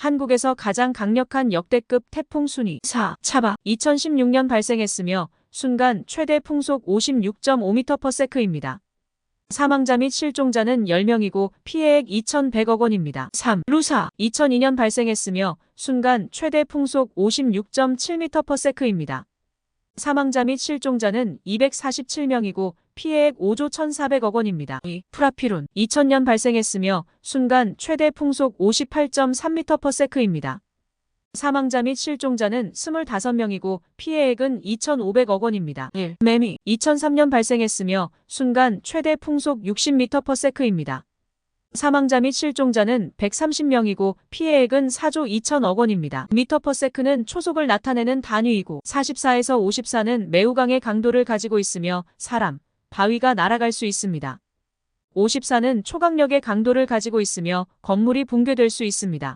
한국에서 가장 강력한 역대급 태풍 순위 4. 차바 2016년 발생했으며 순간 최대 풍속 56.5m/s입니다. 사망자 및 실종자는 10명이고 피해액 2,100억 원입니다. 3. 루사 2002년 발생했으며 순간 최대 풍속 56.7m/s입니다. 사망자 및 실종자는 247명이고 피해액 5조 1,400억 원입니다. 2. 프라피룬 2000년 발생했으며 순간 최대 풍속 58.3m/s입니다. 사망자 및 실종자는 25명이고 피해액은 2,500억 원입니다. 1. 매미 2003년 발생했으며 순간 최대 풍속 60m/s입니다. 사망자 및 실종자는 130명이고 피해액은 4조 2천억 원입니다. 미터/s는 초속을 나타내는 단위이고 44에서 54는 매우 강의 강도를 가지고 있으며 사람, 바위가 날아갈 수 있습니다. 54는 초강력의 강도를 가지고 있으며 건물이 붕괴될 수 있습니다.